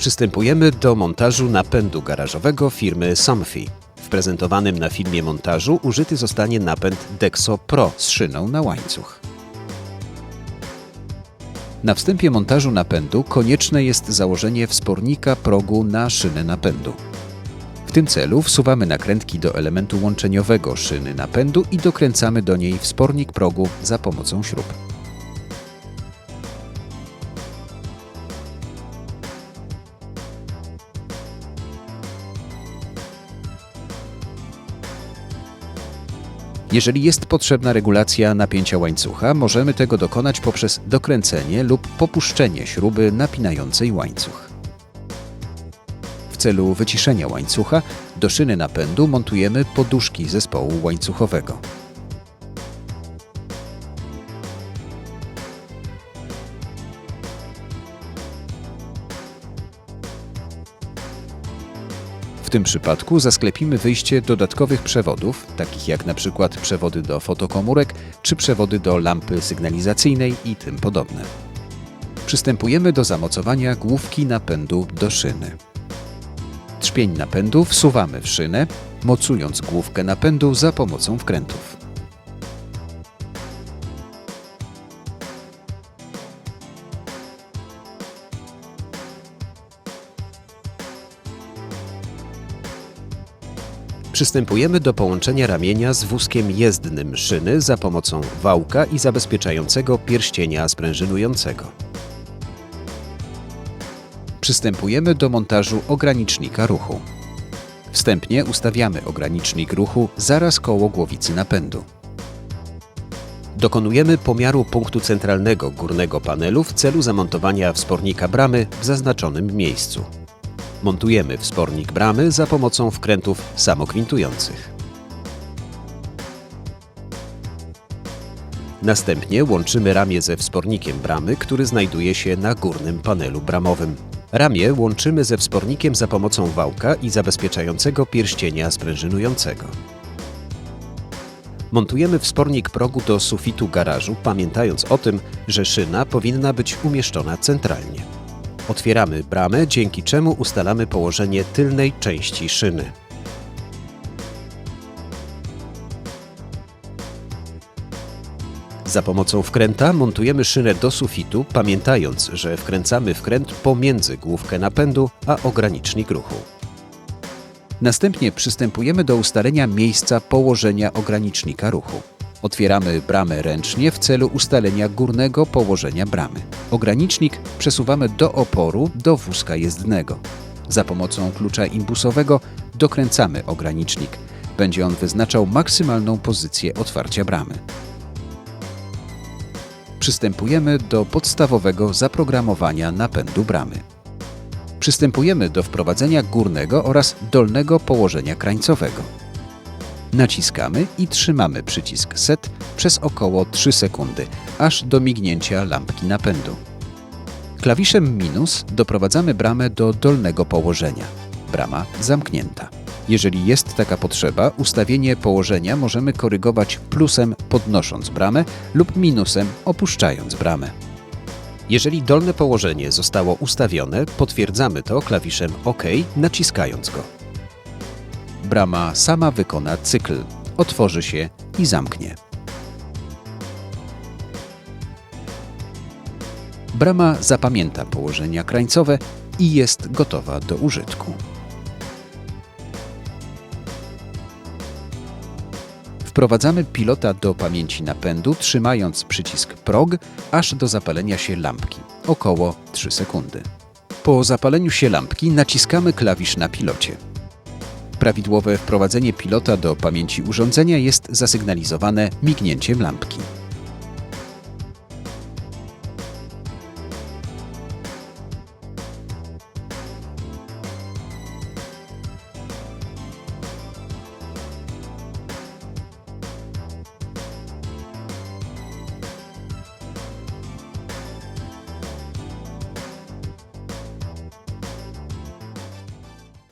Przystępujemy do montażu napędu garażowego firmy Somfy. W prezentowanym na filmie montażu użyty zostanie napęd Dexo Pro z szyną na łańcuch. Na wstępie montażu napędu konieczne jest założenie wspornika progu na szynę napędu. W tym celu wsuwamy nakrętki do elementu łączeniowego szyny napędu i dokręcamy do niej wspornik progu za pomocą śrub. Jeżeli jest potrzebna regulacja napięcia łańcucha, możemy tego dokonać poprzez dokręcenie lub popuszczenie śruby napinającej łańcuch. W celu wyciszenia łańcucha do szyny napędu montujemy poduszki zespołu łańcuchowego. W tym przypadku zasklepimy wyjście dodatkowych przewodów, takich jak na przykład przewody do fotokomórek czy przewody do lampy sygnalizacyjnej i tym podobne. Przystępujemy do zamocowania główki napędu do szyny. Trzpień napędu wsuwamy w szynę, mocując główkę napędu za pomocą wkrętów. Przystępujemy do połączenia ramienia z wózkiem jezdnym szyny za pomocą wałka i zabezpieczającego pierścienia sprężynującego. Przystępujemy do montażu ogranicznika ruchu. Wstępnie ustawiamy ogranicznik ruchu zaraz koło głowicy napędu. Dokonujemy pomiaru punktu centralnego górnego panelu w celu zamontowania wspornika bramy w zaznaczonym miejscu. Montujemy wspornik bramy za pomocą wkrętów samokwintujących. Następnie łączymy ramię ze wspornikiem bramy, który znajduje się na górnym panelu bramowym. Ramię łączymy ze wspornikiem za pomocą wałka i zabezpieczającego pierścienia sprężynującego. Montujemy wspornik progu do sufitu garażu, pamiętając o tym, że szyna powinna być umieszczona centralnie. Otwieramy bramę, dzięki czemu ustalamy położenie tylnej części szyny. Za pomocą wkręta montujemy szynę do sufitu, pamiętając, że wkręcamy wkręt pomiędzy główkę napędu a ogranicznik ruchu. Następnie przystępujemy do ustalenia miejsca położenia ogranicznika ruchu. Otwieramy bramę ręcznie w celu ustalenia górnego położenia bramy. Ogranicznik przesuwamy do oporu do wózka jezdnego. Za pomocą klucza imbusowego dokręcamy ogranicznik. Będzie on wyznaczał maksymalną pozycję otwarcia bramy. Przystępujemy do podstawowego zaprogramowania napędu bramy. Przystępujemy do wprowadzenia górnego oraz dolnego położenia krańcowego. Naciskamy i trzymamy przycisk SET przez około 3 sekundy, aż do mignięcia lampki napędu. Klawiszem minus doprowadzamy bramę do dolnego położenia. Brama zamknięta. Jeżeli jest taka potrzeba, ustawienie położenia możemy korygować plusem podnosząc bramę lub minusem opuszczając bramę. Jeżeli dolne położenie zostało ustawione, potwierdzamy to klawiszem OK, naciskając go. Brama sama wykona cykl, otworzy się i zamknie. Brama zapamięta położenia krańcowe i jest gotowa do użytku. Wprowadzamy pilota do pamięci napędu, trzymając przycisk PROG aż do zapalenia się lampki, około 3 sekundy. Po zapaleniu się lampki naciskamy klawisz na pilocie. Prawidłowe wprowadzenie pilota do pamięci urządzenia jest zasygnalizowane mignięciem lampki.